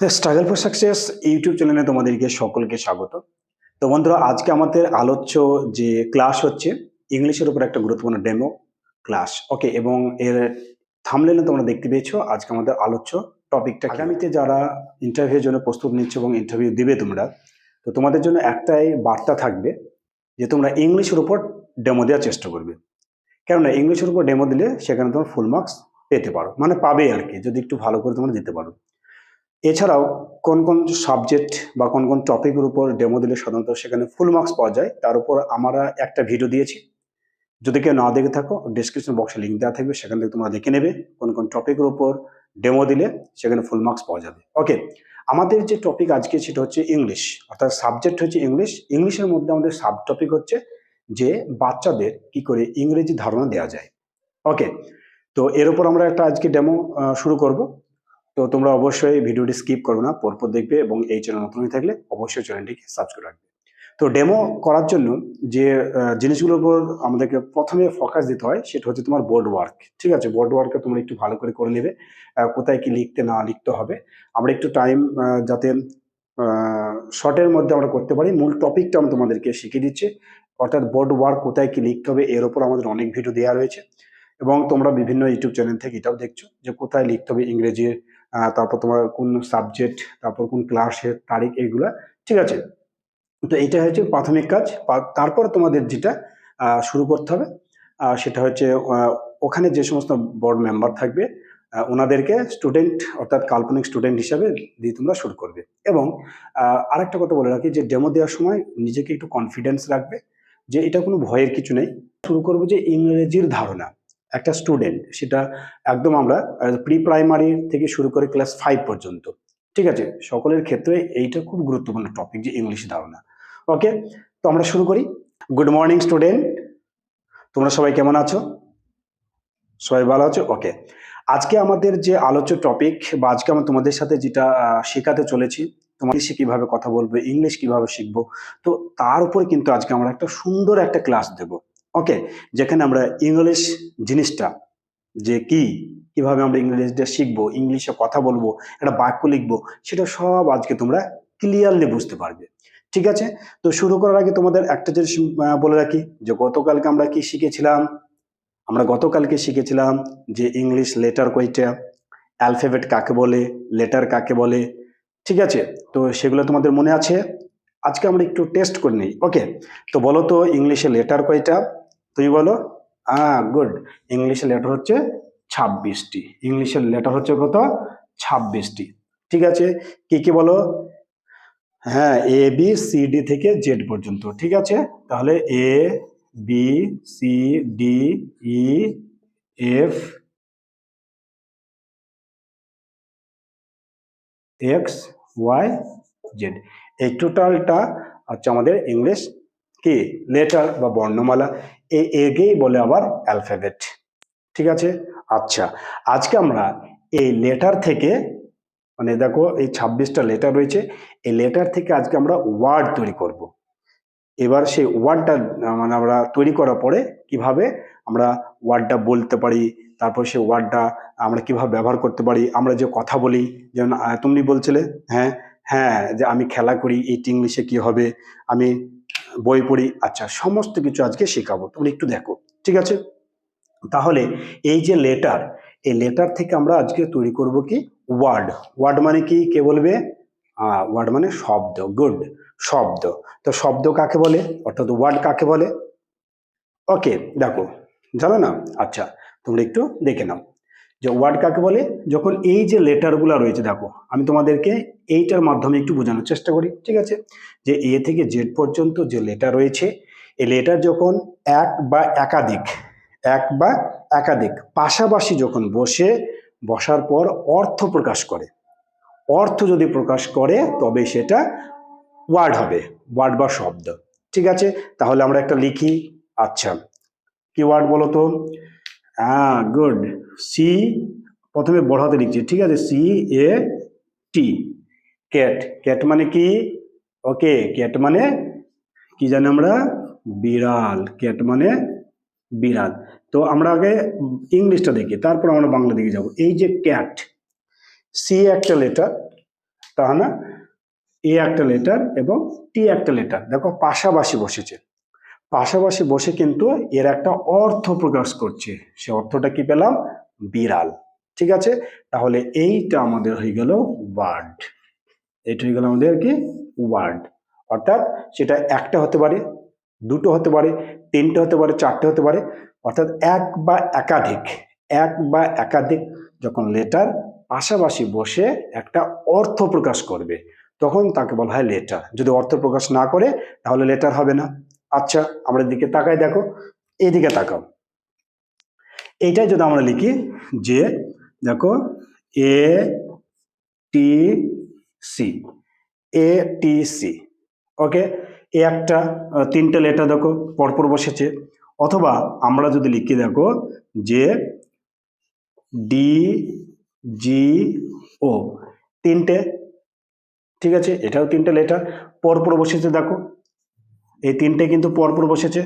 Struggle for success YouTube চ্যানেলে তোমাদেরকে সকলকে স্বাগত। তো বন্ধুরা, আজকে আমাদের আলোচ্য যে ক্লাস হচ্ছে, ইংলিশের উপর একটা গুরুত্বপূর্ণ ডেমো ক্লাস ওকে এবং এর থামলেনে তোমরা দেখতে পেয়েছ, আজকে আমাদের আলোচ্য টপিকটা আগামীতে যারা ইন্টারভিউর জন্য প্রস্তুত নিচ্ছ এবং ইন্টারভিউ দিবে তোমরা, তো তোমাদের জন্য একটাই বার্তা থাকবে যে তোমরা ইংলিশের উপর ডেমো দেওয়ার চেষ্টা করবে। কেননা ইংলিশের উপর ডেমো দিলে সেখানে তোমরা ফুল মার্কস পেতে পারো মানে পাবে আর কি, যদি একটু ভালো করে তোমরা দিতে পারো। এছাড়াও কোন কোন সাবজেক্ট বা কোন কোন টপিকের উপর ডেমো দিলে সাধারণত সেখানে ফুল মার্কস পাওয়া যায়, তার উপর আমরা একটা ভিডিও দিয়েছি। যদি কেউ না দেখে থাকো ডিসক্রিপশন বক্সে লিঙ্ক দেওয়া থাকবে, সেখান থেকে তোমরা দেখে নেবে কোন কোন টপিকের উপর ডেমো দিলে সেখানে ফুল মার্কস পাওয়া যাবে। ওকে আমাদের যে টপিক আজকে সেটা হচ্ছে ইংলিশ অর্থাৎ সাবজেক্ট হচ্ছে ইংলিশ ইংলিশের মধ্যে আমাদের সাব টপিক হচ্ছে যে বাচ্চাদের কি করে ইংরেজি ধারণা দেওয়া যায়। ওকে তো এর উপর আমরা একটা আজকে ডেমো শুরু করব। তো তোমরা অবশ্যই ভিডিওটি স্কিপ করবে না পরপর দেখবে এবং এই চ্যানেল নতুন হয়ে থাকলে অবশ্যই চ্যানেলটিকে সাবস্ক্রাইব রাখবে। তো ডেমো করার জন্য যে জিনিসগুলোর উপর আমাদেরকে প্রথমে ফোকাস দিতে হয় সেটা হচ্ছে তোমার বোর্ড ওয়ার্ক ঠিক আছে? বোর্ড ওয়ার্কটা তোমরা একটু ভালো করে করে নেবে কোথায় কি লিখতে না লিখতে হবে। আমরা একটু টাইম যাতে শর্টের মধ্যে আমরা করতে পারি। মূল টপিকটা আমি তোমাদেরকে শিখিয়ে দিচ্ছি। অর্থাৎ বোর্ড ওয়ার্ক কোথায় কি লিখতে হবে এর উপর আমাদের অনেক ভিডিও দেওয়া রয়েছে। এবং তোমরা বিভিন্ন ইউটিউব চ্যানেল থেকে এটাও দেখছ যে কোথায় লিখতে হবে ইংরেজি আহ, তারপর তোমার কোন সাবজেক্ট তারপর কোন ক্লাসের তারিখ এগুলা, ঠিক আছে? তো এইটা হচ্ছে প্রাথমিক কাজ। তারপর তোমাদের যেটা শুরু করতে হবে সেটা হচ্ছে ওখানে যে সমস্ত বোর্ড মেম্বার থাকবে ওনাদেরকে স্টুডেন্ট অর্থাৎ কাল্পনিক স্টুডেন্ট হিসাবে দিয়ে তোমরা শুরু করবে। এবং আরেকটা কথা বলে রাখি যে ডেমো দেওয়ার সময় নিজেকে একটু কনফিডেন্স রাখবে যে এটা কোনো ভয়ের কিছু নেই। শুরু করব যে ইংরেজির ধারণা। একটা স্টুডেন্ট সেটা একদম আমরা প্রি প্রাইমারি থেকে শুরু করে ক্লাস ফাইভ পর্যন্ত। ঠিক আছে? সকলের ক্ষেত্রে এইটা খুব গুরুত্বপূর্ণ টপিক যে ইংলিশ ধারণা। ওকে তো আমরা শুরু করি। গুড মর্নিং স্টুডেন্ট তোমরা সবাই কেমন আছো? সবাই ভালো আছো? ওকে আজকে আমাদের যে আলোচ্য টপিক বা আজকে আমরা তোমাদের সাথে যেটা শেখাতে চলেছি তোমার ইংলিশে কীভাবে কথা বলব ইংলিশ কীভাবে শিখব, তো তার উপরে কিন্তু আজকে আমরা একটা সুন্দর একটা ক্লাস দেব। ওকে যেখানে আমরা ইংলিশ জিনিসটা যে কি, কীভাবে আমরা ইংলিশটা শিখব ইংলিশে কথা বলব, একটা বাক্য লিখব, সেটা সব আজকে তোমরা ক্লিয়ারলি বুঝতে পারবে। ঠিক আছে? তো শুরু করার আগে তোমাদের একটা জিনিস বলে রাখি, যে গতকালকে আমরা কি শিখেছিলাম? আমরা গতকালকে শিখেছিলাম যে ইংলিশ লেটার কয়টা অ্যালফাবেট কাকে বলে লেটার কাকে বলে, ঠিক আছে? তো সেগুলো তোমাদের মনে আছে? আজকে আমরা একটু টেস্ট করে নিই। ওকে তো বলো তো ইংলিশে লেটার কয়টা? তুমি বলো? হ্যাঁ গুড ইংলিশে লেটার হচ্ছে ছাব্বিশটি। ইংলিশের লেটার হচ্ছে কত? ছাব্বিশটি। ঠিক আছে? কি কি বলো? হ্যাঁ এ বি সি ডি থেকে জেড পর্যন্ত। ঠিক আছে? তাহলে A B C D E F X Y Z এই টোটালটা হচ্ছে আমাদের ইংলিশ কি? লেটার বা বর্ণমালা। এ এগেই বলে আবার অ্যালফাবেট ঠিক আছে? আচ্ছা আজকে আমরা এই লেটার থেকে মানে দেখো এই ছাব্বিশটা লেটার রয়েছে, এই লেটার থেকে আজকে আমরা ওয়ার্ড তৈরি করব। এবার সেই ওয়ার্ডটা মানে আমরা তৈরি করার পরে কীভাবে আমরা ওয়ার্ডটা বলতে পারি, তারপর সেই ওয়ার্ডটা আমরা কীভাবে ব্যবহার করতে পারি, আমরা যে কথা বলি, যেমন তুমি বলছিলে হ্যাঁ হ্যাঁ যে আমি খেলা করি, এই ইংলিশে কি হবে, আমি বই পড়ি আচ্ছা সমস্ত কিছু আজকে শেখাবো। তুমি একটু দেখো, ঠিক আছে? তাহলে এই যে লেটার এই লেটার থেকে আমরা আজকে তৈরি করব কি? ওয়ার্ড ওয়ার্ড মানে কি? কে বলবে? ওয়ার্ড মানে শব্দ গুড শব্দ। তো শব্দ কাকে বলে? অর্থাৎ ওয়ার্ড কাকে বলে? ওকে দেখো, জানো না? আচ্ছা তোমরা একটু দেখে নাও। যে ওয়ার্ড কাকে বলে? যখন এই যে লেটারগুলো রয়েছে, দেখো, আমি তোমাদেরকে এইটার মাধ্যমে একটু বোঝানোর চেষ্টা করি, ঠিক আছে? যে এ থেকে জেড পর্যন্ত যে লেটার রয়েছে এই লেটার যখন এক বা একাধিক, এক বা একাধিক, পাশাপাশি যখন বসে, বসার পর অর্থ প্রকাশ করে। অর্থ যদি প্রকাশ করে, তবে সেটা ওয়ার্ড হবে ওয়ার্ড বা শব্দ, ঠিক আছে? তাহলে আমরা একটা লিখি আচ্ছা কি ওয়ার্ড বলো তো হ্যাঁ গুড সি প্রথমে বড় হাতে লিখছি, ঠিক আছে? C A T cat cat মানে কি? ওকে ক্যাট মানে কি জানি আমরা? বিড়াল। ক্যাট মানে বিড়াল। তো আমরা আগে ইংলিশটা দেখি, তারপর আমরা বাংলা দিকে যাব। এই যে ক্যাট সি একটা লেটার তা না এ একটা লেটার এবং টি একটা লেটার দেখো, পাশাপাশি বসেছে। পাশাপাশি বসে কিন্তু এর একটা অর্থ প্রকাশ করছে। সে অর্থটা কি পেলাম? বিড়াল। ঠিক আছে? তাহলে এইটা আমাদের হয়ে গেল ওয়ার্ড এটা হয়ে গেল আমাদের কি? ওয়ার্ড অর্থাৎ সেটা একটা হতে পারে, দুটো হতে পারে, তিনটে হতে পারে, চারটে হতে পারে। অর্থাৎ এক বা একাধিক, এক বা একাধিক যখন লেটার পাশাপাশি বসে একটা অর্থ প্রকাশ করবে, তখন তাকে বলা হয় লেটার যদি অর্থ প্রকাশ না করে, তাহলে লেটার হবে না। আচ্ছা আমরা দিকে তাকাই, দেখো। এইদিকে তাকাও। এইটাই যদি আমরা লিখি যে, দেখো এ T C A T C ওকে এ একটা তিনটে লেটার দেখো, পরপর বসেছে। অথবা আমরা যদি লিখি, দেখো, যে ডি জি ও তিনটে, ঠিক আছে? এটাও তিনটে লেটার পরপর বসেছে, দেখো। এই তিনটে কিন্তু পরপর বসেছে।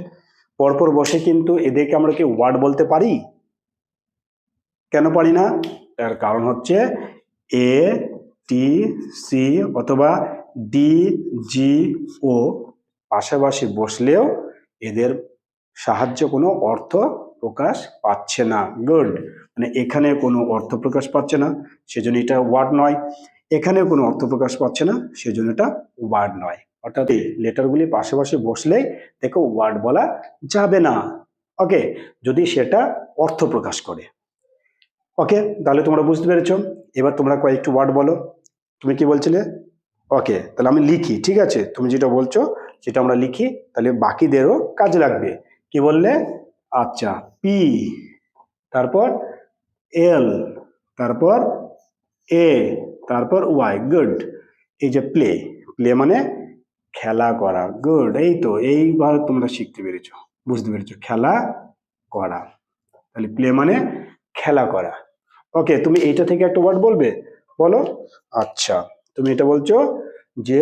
পরপর বসে কিন্তু এদেরকে আমরা কি ওয়ার্ড বলতে পারি? কেন পারি না? তার কারণ হচ্ছে এ, টি, সি অথবা ডি, জি, ও পাশাপাশি বসলেও এদের সাহায্য কোনো অর্থ প্রকাশ পাচ্ছে না। গুড। মানে এখানে কোনো অর্থ প্রকাশ পাচ্ছে না, সেজন্য এটা ওয়ার্ড নয়। এখানেও কোনো অর্থ প্রকাশ পাচ্ছে না, সেজন্য এটা ওয়ার্ড নয়। অর্থাৎ এই লেটারগুলি পাশাপাশি বসলেই দেখো ওয়ার্ড বলা যাবে না। ওকে যদি সেটা অর্থ প্রকাশ করে। ওকে তাহলে তোমরা বুঝতে পেরেছ। এবার তোমরা কয়েকটি ওয়ার্ড বলো। তুমি কি বলছিলে? ওকে তাহলে আমি লিখি, ঠিক আছে? তুমি যেটা বলছো, সেটা আমরা লিখি। তাহলে বাকিদেরও কাজে লাগবে। কি বললে? আচ্ছা পি তারপর এল তারপর এ তারপর ওয়াই গুড এই যে প্লে প্লে মানে খেলা করা। গুড এই তো, এইবার তোমরা শিখতে পেরেছ, বুঝতে পেরেছ। খেলা করা, তাহলে প্লে মানে খেলা করা। ওকে তুমি এইটা থেকে একটা ওয়ার্ড বলবে? বলো। আচ্ছা তুমি এটা বলছো যে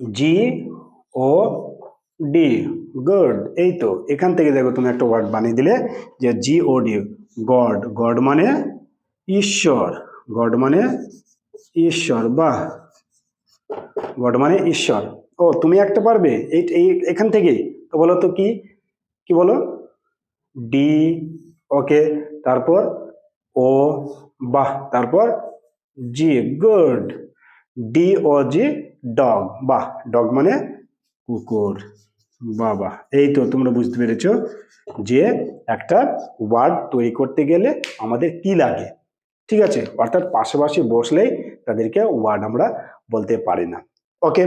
জি ও ডি গুড এই তো, এখান থেকে দেখো তুমি একটা ওয়ার্ড বানিয়ে দিলে যে G O D god god মানে ঈশ্বর গড মানে ঈশ্বর, বাহ। গড মানে ঈশ্বর। ও, তুমি একটা পারবে? এই এখান থেকে তো বলো তো কি কি বলো? ডি, ওকে, তারপর ও, বাহ, তারপর G, good. D, O, G, dog, বাহ, ডগ মানে কুকুর। বাহ বাহ, এই তো তোমরা বুঝতে পেরেছ যে একটা ওয়ার্ড তৈরি করতে গেলে আমাদের কি লাগে। ঠিক আছে? অর্থাৎ পাশাপাশি বসলেই তাদেরকে ওয়ার্ড আমরা বলতে পারি না। ওকে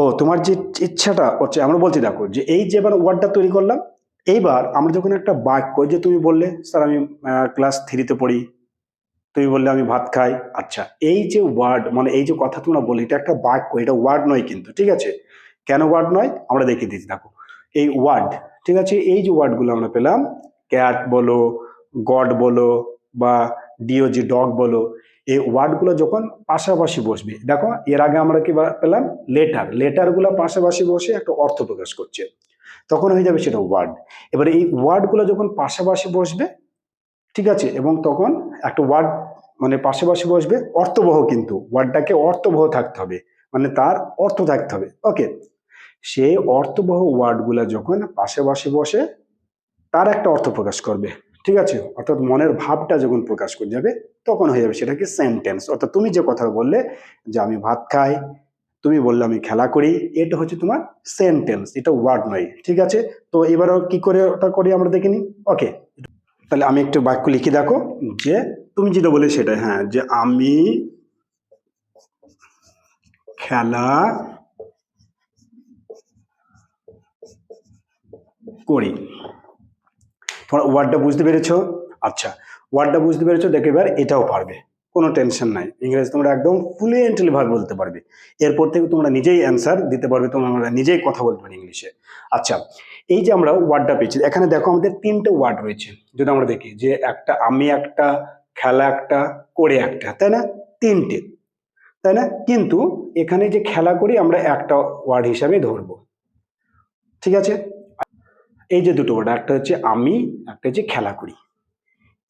ও, তোমার যে ইচ্ছাটা হচ্ছে, আমরা বলছি, দেখো, যে এই যে এবার ওয়ার্ডটা তৈরি করলাম, এইবার আমরা যখন একটা বাক্য যে তুমি বললে, স্যার, আমি ক্লাস থ্রিতে পড়ি। তুমি বললে, আমি ভাত খাই। আচ্ছা এই যে ওয়ার্ড মানে এই যে কথা তোমরা বলি এটা একটা বাক্য, এটা ওয়ার্ড নয় কিন্তু, ঠিক আছে? কেন ওয়ার্ড নয়? আমরা দেখিয়ে দিচ্ছি, দেখো। এই ওয়ার্ড ঠিক আছে? এই যে ওয়ার্ডগুলো আমরা পেলাম ক্যাট বলো গড বলো, বা ডিওজি ডগ বলো এই ওয়ার্ডগুলো যখন পাশাপাশি বসবে, দেখো এর আগে আমরা কি পেলাম? লেটার। লেটারগুলো পাশাপাশি বসে একটা অর্থ প্রকাশ করছে। তখন হয়ে যাবে সেটা ওয়ার্ড। এবার এই ওয়ার্ডগুলো যখন পাশাপাশি বসবে, ঠিক আছে? এবং তখন একটা ওয়ার্ড মানে পাশাপাশি বসবে, অর্থবহ কিন্তু। ওয়ার্ডটাকে অর্থবহ থাকতে হবে। মানে তার অর্থ থাকতে হবে। ওকে? সেই অর্থবহ ওয়ার্ডগুলো যখন পাশাপাশি বসে, তার একটা অর্থ প্রকাশ করবে। ঠিক আছে? অর্থাৎ মনের ভাবটা যখন প্রকাশ করে যাবে, তখন হয়ে যাবে সেটাকে সেন্টেন্স অর্থাৎ তুমি যে কথা বললে যে আমি ভাত খাই, তুমি বললে আমি খেলা করি, এটা হচ্ছে তোমার সেন্টেন্স এটা ওয়ার্ড নয়, ঠিক আছে? তো এবারও কি করে ওটা করি আমরা দেখে নিই? ওকে তাহলে আমি একটু বাক্য লিখে, দেখো। যে তুমি যেটা বলে সেটা হ্যাঁ যে আমি খেলা করি। ওয়ার্ডটা বুঝতে পেরেছ? আচ্ছা ওয়ার্ডটা বুঝতে পেরেছ, দেখে এবার এটাও পারবে। কোনো টেনশন নাই। ইংরেজি তোমরা একদম ফ্লুয়েন্টলি ভাবে বলতে পারবে। এরপর থেকে তোমরা নিজেই অ্যান্সার দিতে পারবে, তোমরা নিজেই কথা বলতে পারবে ইংলিশে। আচ্ছা এই যে আমরা ওয়ার্ডটা পেয়েছি, এখানে দেখো আমাদের তিনটে ওয়ার্ড রয়েছে। যদি আমরা দেখি যে একটা আমি একটা, খেলা একটা, করে একটা, তাই না? তিনটে। তাই না? কিন্তু এখানে যে খেলা করি, আমরা একটা ওয়ার্ড হিসাবে ধরবো। ঠিক আছে? এই যে দুটো ওয়ার্ড একটা হচ্ছে আমি, একটা হচ্ছে খেলা করি।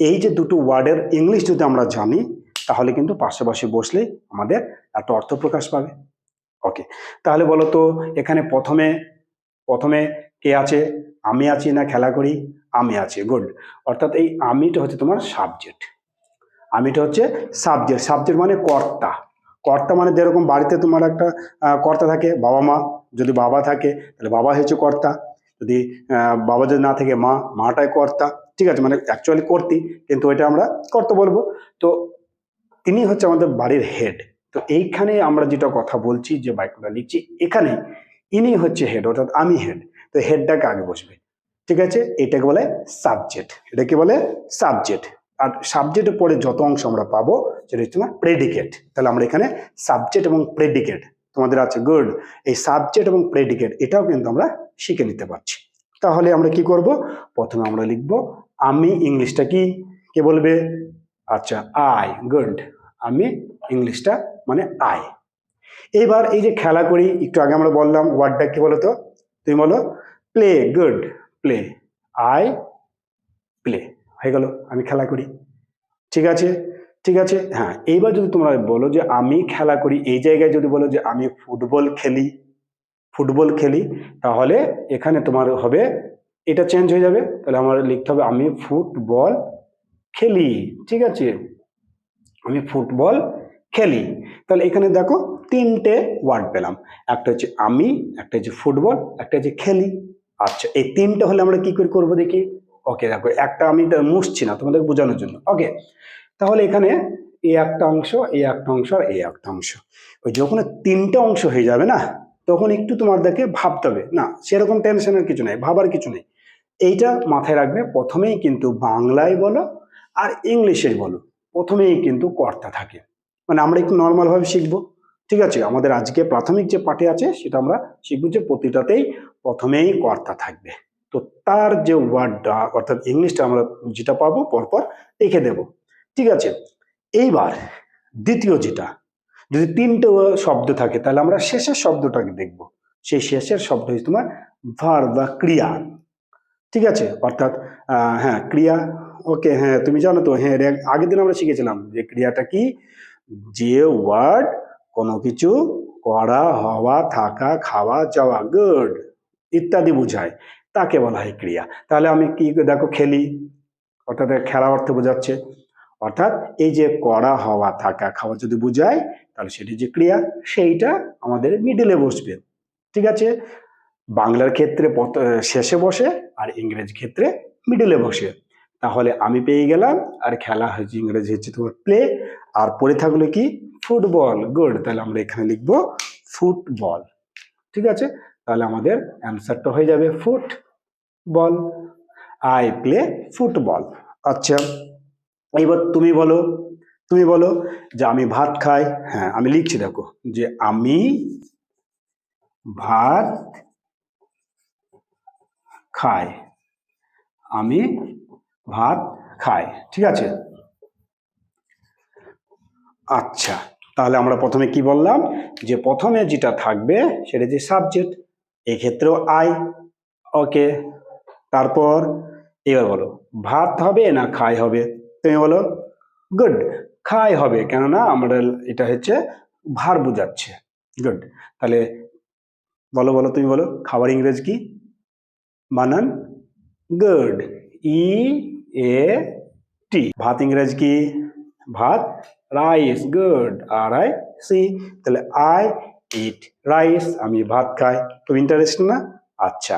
এই যে দুটো ওয়ার্ডের ইংলিশ যদি আমরা জানি, তাহলে কিন্তু পাশাপাশি বসলেই আমাদের একটা অর্থ প্রকাশ পাবে। ওকে তাহলে বলো তো এখানে প্রথমে প্রথমে কে আছে? আমি আছি না খেলা করি? আমি আছি গুড অর্থাৎ এই আমিটা হচ্ছে তোমার সাবজেক্ট আমিটা হচ্ছে সাবজেক্ট সাবজেক্ট মানে কর্তা। কর্তা মানে যেরকম বাড়িতে তোমার একটা কর্তা থাকে বাবা মা যদি বাবা থাকে, তাহলে বাবা হচ্ছে কর্তা। যদি বাবা যদি না থাকে মা, মাটাই কর্তা, ঠিক আছে মানে অ্যাকচুয়ালি কর্তি, কিন্তু এটা আমরা কর্তা বলব। তো তিনি হচ্ছে আমাদের বাড়ির হেড তো এইখানে আমরা যেটা কথা বলছি, যে বাক্যটা লিখছি, এখানে ইনি হচ্ছে হেড অর্থাৎ আমি হেড তো হেডটাকে আগে বসবে? ঠিক আছে, এটাকে বলে সাবজেক্ট এটাকে বলে সাবজেক্ট আর সাবজেক্টের পরে যত অংশ আমরা পাবো, সেটা হচ্ছে না প্রেডিকেট তাহলে আমরা এখানে সাবজেক্ট এবং প্রেডিকেট তোমাদের আছে গুড এই সাবজেক্ট এবং প্রেডিকেট এটাও কিন্তু আমরা শিখে নিতে পারছি। তাহলে আমরা কি করব? প্রথমে আমরা লিখব, আমি ইংলিশটা কি? কে বলবে? আচ্ছা আই গুড আমি ইংলিশটা মানে আই এইবার এই যে খেলা করি, একটু আগে আমরা বললাম ওয়ার্ডটা কি বলো তো তুমি বলো play good play I play হয়ে গেল, আমি খেলা করি। ঠিক আছে? ঠিক আছে? হ্যাঁ এইবার যদি তোমরা বলো যে আমি খেলা করি, এই জায়গায় যদি বলো যে আমি ফুটবল খেলি ফুটবল খেলি, তাহলে এখানে তোমার হবে, এটা চেঞ্জ হয়ে যাবে। তাহলে আমার লিখতে হবে, আমি ফুটবল খেলি, ঠিক আছে? আমি ফুটবল খেলি। তাহলে এখানে দেখো, তিনটে ওয়ার্ড পেলাম। একটা হচ্ছে আমি, একটা হচ্ছে ফুটবল, একটা হচ্ছে খেলি। আচ্ছা এই তিনটে হলে আমরা কি করে করব দেখি? ওকে দেখো, একটা আমি মুছছি না তোমাদের বোঝানোর জন্য। ওকে তাহলে এখানে এ একটা অংশ এই একটা অংশ আর এই একটা অংশ। ওই যখন তিনটে অংশ হয়ে যাবে না, তখন একটু তোমাদেরকে ভাবতে হবে, না, সেরকম টেনশনের কিছু নেই, ভাবার কিছু নেই। এইটা মাথায় রাখবে, প্রথমেই কিন্তু বাংলায় বলো আর ইংলিশেই বলো, প্রথমেই কিন্তু কর্তা থাকে। মানে আমরা একটু নর্মালভাবে শিখব, ঠিক আছে? আমাদের আজকে প্রাথমিক যে পাঠে আছে, সেটা আমরা শিখব যে প্রতিটাতেই প্রথমেই কর্তা থাকবে। তো তার যে ওয়ার্ডটা অর্থাৎ ইংলিশটা আমরা যেটা পাবো, পরপর লিখে দেব। ঠিক আছে? এইবার দ্বিতীয় যেটা, যদি তিনটে শব্দ থাকে, তাহলে আমরা শেষের শব্দটাকে দেখব। সেই শেষের শব্দ হচ্ছে তোমার ভার বা ক্রিয়া। ঠিক আছে? অর্থাৎ হ্যাঁ ক্রিয়া, ওকে হ্যাঁ তুমি জানো তো হ্যাঁ আগের দিন আমরা শিখেছিলাম যে ক্রিয়াটা কি? যে ওয়ার্ড কোনো কিছু করা, হওয়া, থাকা, খাওয়া, যাওয়া, গুড ইত্যাদি বোঝায়। তাকে বলা হয় ক্রিয়া। তাহলে আমি কি, দেখো, খেলি। অর্থাৎ খেলা অর্থে বোঝাচ্ছে। অর্থাৎ এই যে করা হওয়া থাকা খাওয়া যদি বোঝায় তাহলে সেটি যে ক্রিয়া, সেইটা আমাদের মিডিলে বসবে। ঠিক আছে? বাংলার ক্ষেত্রে শেষে বসে আর ইংরেজি ক্ষেত্রে মিডিলে বসে। তাহলে আমি পেয়ে গেলাম, আর খেলা হয়েছে ইংরেজি, হচ্ছে তোমার প্লে আর পড়ে থাকল কি? ফুটবল। গুড তাহলে আমরা এখানে লিখব ফুটবল। ঠিক আছে? তাহলে আমাদের অ্যান্সারটা হয়ে যাবে ফুটবল। আই প্লে ফুটবল আচ্ছা। এইবার তুমি বলো তুমি বলো যে আমি ভাত খাই। হ্যাঁ আমি লিখছি দেখো যে আমি ভাত খাই। আমি ভাত খাই, ঠিক আছে? আচ্ছা তাহলে আমরা প্রথমে কি বললাম? যে প্রথমে যেটা থাকবে সেটা যে সাবজেক্ট এক্ষেত্রেও আই ওকে তারপর এবার বলো, ভাত হবে না খাই হবে? তুমি বলো গুড খাই হবে, কেননা আমরা এটা হচ্ছে ভার বোঝাচ্ছে। গুড তাহলে বলো বলো তুমি বলো, খাবার ইংরেজ কি? বানান গুড ই এ টি ভাত ইংরেজ কি? ভাত rice good R I C তাহলে আই ইট রাইস আমি ভাত খাই। খুব ইন্টারেস্ট না? আচ্ছা।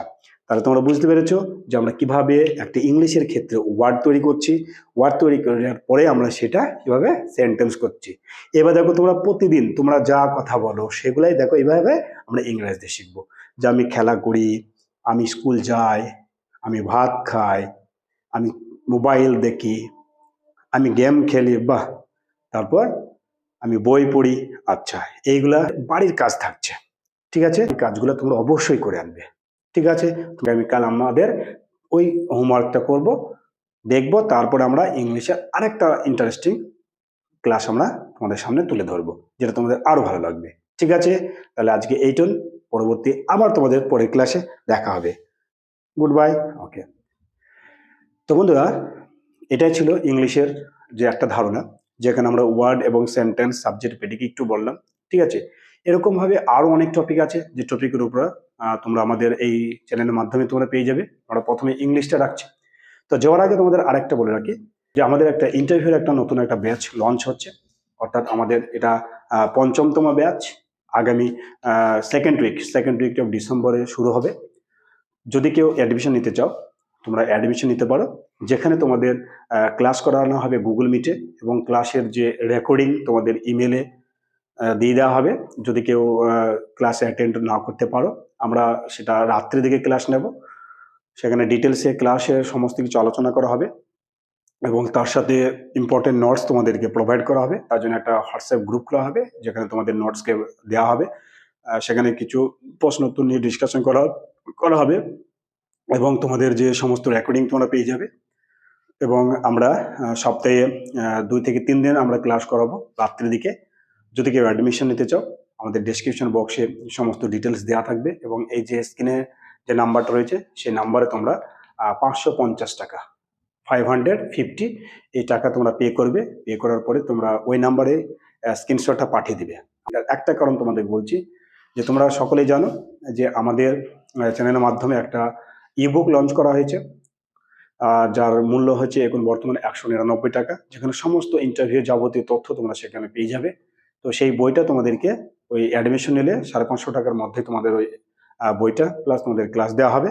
তাহলে তোমরা বুঝতে পেরেছ যে আমরা কীভাবে একটা ইংলিশের ক্ষেত্রে ওয়ার্ড তৈরি করছি। ওয়ার্ড তৈরি করার পরে আমরা সেটা কীভাবে সেন্টেন্স করছি। এবার দেখো তোমরা প্রতিদিন তোমরা যা কথা বলো সেগুলাই দেখো এইভাবে আমরা ইংরেজিতে শিখব। যে আমি খেলা করি, আমি স্কুল যাই, আমি ভাত খাই, আমি মোবাইল দেখি, আমি গেম খেলি, বাহ! তারপর আমি বই পড়ি আচ্ছা এইগুলা বাড়ির কাজ থাকছে। ঠিক আছে? কাজগুলো তোমরা অবশ্যই করে আনবে। ঠিক আছে? আগামীকাল আমাদের ওই হোমওয়ার্কটা করব। দেখব, তারপরে আমরা ইংলিশের আরেকটা ইন্টারেস্টিং ক্লাস আমরা তোমাদের সামনে তুলে ধরবো, যেটা তোমাদের আরও ভালো লাগবে। ঠিক আছে? তাহলে আজকে এইটন, পরবর্তী আবার তোমাদের পরের ক্লাসে দেখা হবে। গুড বাই ওকে তো বন্ধুরা, এটাই ছিল ইংলিশের যে একটা ধারণা, যেখানে আমরা ওয়ার্ড এবং সেন্টেন্স সাবজেক্ট পেডিকে একটু বললাম। ঠিক আছে? এরকমভাবে আরও অনেক টপিক আছে, যে টপিকের উপর তোমরা আমাদের এই চ্যানেলের মাধ্যমে তোমরা পেয়ে যাবে। আমরা প্রথমে ইংলিশটা রাখছি। তো যাওয়ার আগে তোমাদের আরেকটা বলে রাখি যে, আমাদের একটা ইন্টারভিউর একটা নতুন একটা ব্যাচ লঞ্চ হচ্ছে। অর্থাৎ আমাদের এটা পঞ্চমতম ব্যাচ আগামী second week second week of ডিসেম্বরে শুরু হবে। যদি কেউ অ্যাডমিশন নিতে চাও, তোমরা অ্যাডমিশন নিতে পারো। যেখানে তোমাদের ক্লাস করানো হবে গুগল মিটে এবং ক্লাসের যে রেকর্ডিং তোমাদের ইমেলে দিয়ে দেওয়া হবে। যদি কেউ ক্লাসে অ্যাটেন্ড না করতে পারো, আমরা সেটা রাত্রির দিকে ক্লাস নেব। সেখানে ডিটেলসে ক্লাসের সমস্ত কিছু আলোচনা করা হবে এবং তার সাথে ইম্পর্টেন্ট নোটস তোমাদেরকে প্রোভাইড করা হবে। তার জন্য একটা হোয়াটসঅ্যাপ গ্রুপ খোলা হবে, যেখানে তোমাদের নোটসকে দেওয়া হবে। সেখানে কিছু প্রশ্ন উত্তর নিয়ে ডিসকাশন করা করা হবে এবং তোমাদের যে সমস্ত রেকর্ডিং তোমরা পেয়ে যাবে। এবং আমরা সপ্তাহে দুই থেকে তিন দিন আমরা ক্লাস করাবো রাত্রির দিকে। যদি কেউ অ্যাডমিশন নিতে চাও, আমাদের ডেসক্রিপশন বক্সে সমস্ত ডিটেলস দেওয়া থাকবে এবং এই যে স্ক্রিনে যে নাম্বারটা রয়েছে, সেই নাম্বারে তোমরা পাঁচশো পঞ্চাশ টাকা ফাইভ হান্ড্রেড ফিফটি এই টাকা তোমরা পে করবে। পে করার পরে তোমরা ওই নাম্বারে স্ক্রিনশটটা পাঠিয়ে দিবে। একটা কারণ তোমাদের বলছি, যে তোমরা সকলেই জানো যে আমাদের চ্যানেলের মাধ্যমে একটা ইবুক লঞ্চ করা হয়েছে যার মূল্য হচ্ছে এখন বর্তমানে একশো নিরানব্বই টাকা, যেখানে সমস্ত ইন্টারভিউ যাবতীয় তথ্য তোমরা সেখানে পেয়ে যাবে। তো সেই বইটা তোমাদেরকে ওই অ্যাডমিশন নিলে সাড়ে পাঁচশো টাকার মধ্যে তোমাদের ওই বইটা প্লাস তোমাদের ক্লাস দেওয়া হবে।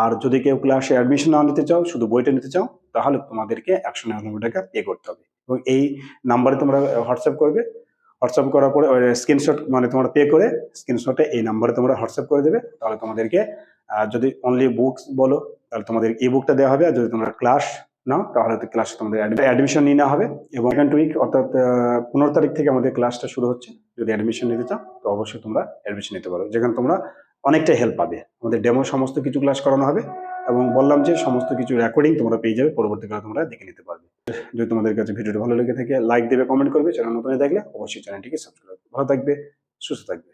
আর যদি কেউ ক্লাসে অ্যাডমিশন না নিতে চাও, শুধু বইটা নিতে চাও, তাহলে তোমাদেরকে একশো নিরানব্বই টাকা পে করতে হবে। এবং এই নাম্বারে তোমরা হোয়াটসঅ্যাপ করবে। হোয়াটসঅ্যাপ করার পরে স্ক্রিনশট মানে তোমরা পে করে স্ক্রিনশটে এই নাম্বারে তোমরা হোয়াটসঅ্যাপ করে দেবে। তাহলে তোমাদেরকে যদি অনলি বুকস বলো, তাহলে তোমাদের ই বুকটা দেওয়া হবে। আর যদি তোমরা ক্লাস নাও, তাহলে তো ক্লাসে তোমাদের অ্যাডমিশন নিয়ে নেওয়া হবে এবং সেকেন্ড উইক অর্থাৎ পনেরো তারিখ থেকে আমাদের ক্লাসটা শুরু হচ্ছে। যদি অ্যাডমিশন নিতে চাও, তো অবশ্যই তোমরা অ্যাডমিশন নিতে পারো। যেখানে তোমরা অনেকটাই হেল্প পাবে। আমাদের ডেমো সমস্ত কিছু ক্লাস করানো হবে এবং বললাম যে সমস্ত কিছু রেকর্ডিং তোমরা পেয়ে যাবে, পরবর্তীকালে তোমরা দেখে নিতে পারবে। যদি তোমাদের কাছে ভিডিওটা ভালো লেগে থাকে লাইক দেবে কমেন্ট করবে। চ্যানেল নতুন দেখলে অবশ্যই চ্যানেলটিকে সাবস্ক্রাইব ভালো থাকবে, সুস্থ থাকবে।